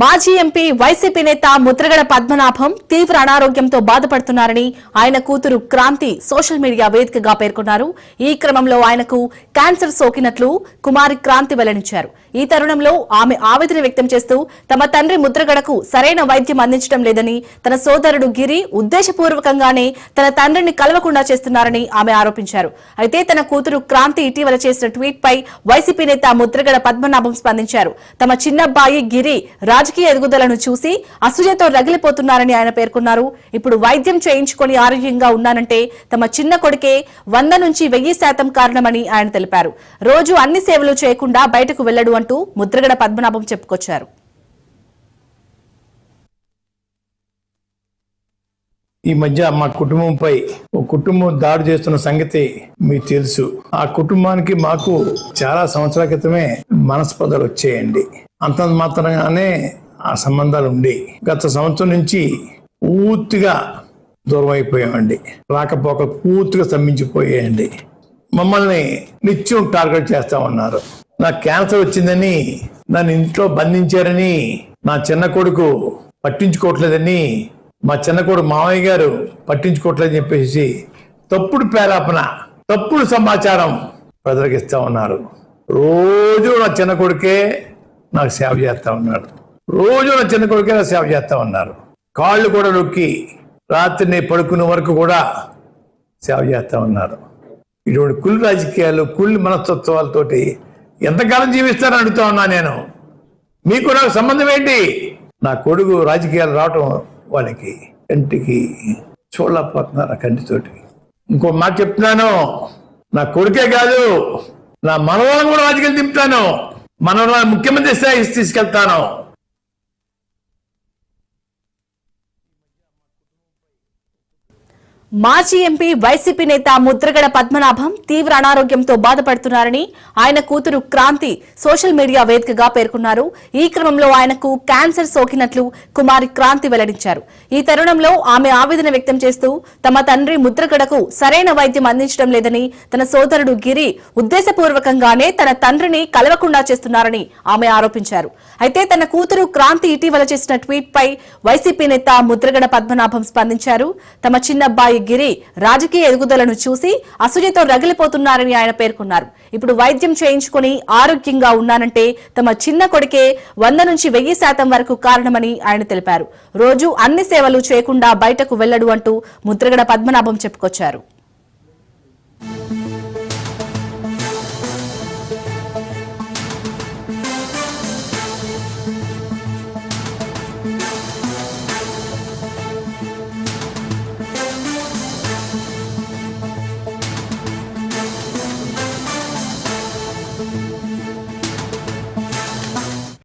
మాజీ MP YCP నేత ముద్రగడ పద్మనాభం తీవ్ర అనారోగ్యంతో బాధపడుతున్నారని ఆయన కూతురు క్రాంతి సోషల్ మీడియా వేదికగా పేర్కొన్నారు. ఈ క్రమంలో ఆయనకు క్యాన్సర్ సోకినట్లు కుమారి క్రాంతి వెల్లడించారు. ఈ తరుణంలో ఆమె ఆవేదన వ్యక్తం చేస్తూ తమ తండ్రి ముద్రగడకు సరైన వైద్యం అందించడం లేదని తన సోదరుడు గిరి ఉద్దేశపూర్వకంగానే తన తండ్రిని కలవకుండా చేస్తున్నారని ఆమె ఆరోపించారు. అయితే తన కూతురు క్రాంతి ఇటీవల చేసిన ట్వీట్ పై వైసీపీ నేత ముద్రగడ పద్మనాభం స్పందించారు. తమ చిన్నబ్బాయి గిరి రాజకీయ ఎదుగుదలను చూసి అసూయతో రగిలిపోతున్నారని ఆయన పేర్కొన్నారు. ఇప్పుడు వైద్యం చేయించుకొని ఆరోగ్యంగా ఉన్నానంటే తమ చిన్న కొడుకే వంద నుంచి వెయ్యి శాతం కారణమని ఆయన తెలిపారు. రోజు అన్ని సేవలు చేయకుండా బయటకు వెళ్ళడు అంటూ ముద్రగడ పద్మనాభం చెప్పుకొచ్చారు. ఈ మధ్య మా కుటుంబంపై ఒక కుటుంబం దాడి చేస్తున్న సంగతి మీకు తెలుసు. ఆ కుటుంబానికి మాకు చాలా సంవత్సరాల క్రితమే మనస్పదలు వచ్చేయండి. అంత మాత్రంగానే ఆ సంబంధాలు ఉండి గత సంవత్సరం నుంచి పూర్తిగా దూరం అయిపోయామండి రాకపోక పూర్తిగా స్తంభించిపోయాయండి. మమ్మల్ని నిత్యం టార్గెట్ చేస్తా ఉన్నారు నాకు క్యాన్సర్ వచ్చిందని నన్ను ఇంట్లో బంధించారని నా చిన్న కొడుకు పట్టించుకోవట్లేదని మా చిన్న కొడుకు మామయ్య గారు పట్టించుకోవట్లేదని చెప్పేసి తప్పుడు పేరాపన తప్పుడు సమాచారం ప్రజలకు ఇస్తా ఉన్నారు రోజు నా చిన్న కొడుకే నాకు సేవ చేస్తా ఉన్నాడు. రోజు నా చిన్న కొడుకే సేవ చేస్తా ఉన్నారు. కాళ్ళు కూడా నొక్కి రాత్రిని పడుకునే వరకు కూడా సేవ చేస్తా ఉన్నారు. ఇటువంటి కుళ్ళు రాజకీయాలు కుళ్ళు మనస్తత్వాలతోటి ఎంతకాలం జీవిస్తారని అడుగుతా ఉన్నా నేను. మీకు నాకు సంబంధం ఏంటి? నా కొడుకు రాజకీయాలు రావటం వాళ్ళకి కంటికి చూడలేకపోతున్నారు ఆ కంటితోటి. ఇంకో మాట చెప్తున్నాను. నా కొడుకే కాదు నా మనవాళ్ళని కూడా రాజకీయాలు దింపుతాను. మనం ముఖ్యమంత్రి స్థాయికి తీసుకెళ్తాను. మాజీ ఎంపీ వైసీపీ నేత ముద్రగడ పద్మనాభం తీవ్ర అనారోగ్యంతో బాధపడుతున్నారని ఆయన కూతురు క్రాంతి సోషల్ మీడియా వేదికగా పేర్కొన్నారు. ఈ క్రమంలో ఆయనకు క్యాన్సర్ సోకినట్లు కుమారి క్రాంతి వెల్లడించారు. ఈ తరుణంలో ఆమె ఆవేదన వ్యక్తం చేస్తూ తమ తండ్రి ముద్రగడకు సరైన వైద్యం అందించడం లేదని తన సోదరుడు గిరి ఉద్దేశపూర్వకంగానే తన తండ్రిని కలవకుండా చేస్తున్నారని ఆమె ఆరోపించారు. అయితే తన కూతురు క్రాంతి ఇటీవల చేసిన ట్వీట్ పై వైసీపీ నేత ముద్రగడ పద్మనాభం స్పందించారు. తమ చిన్నబ్బాయి గిరి రాజకీయ ఎదుగుదలను చూసి అసూయతో రగిలిపోతున్నారని ఆయన పేర్కొన్నారు. ఇప్పుడు వైద్యం చేయించుకుని ఆరోగ్యంగా ఉన్నానంటే తమ చిన్న కొడుకే వంద నుంచి వెయ్యి శాతం వరకు కారణమని ఆయన తెలిపారు. రోజు అన్ని సేవలు చేయకుండా బయటకు వెళ్ళడు అంటూ ముద్రగడ పద్మనాభం చెప్పుకొచ్చారు.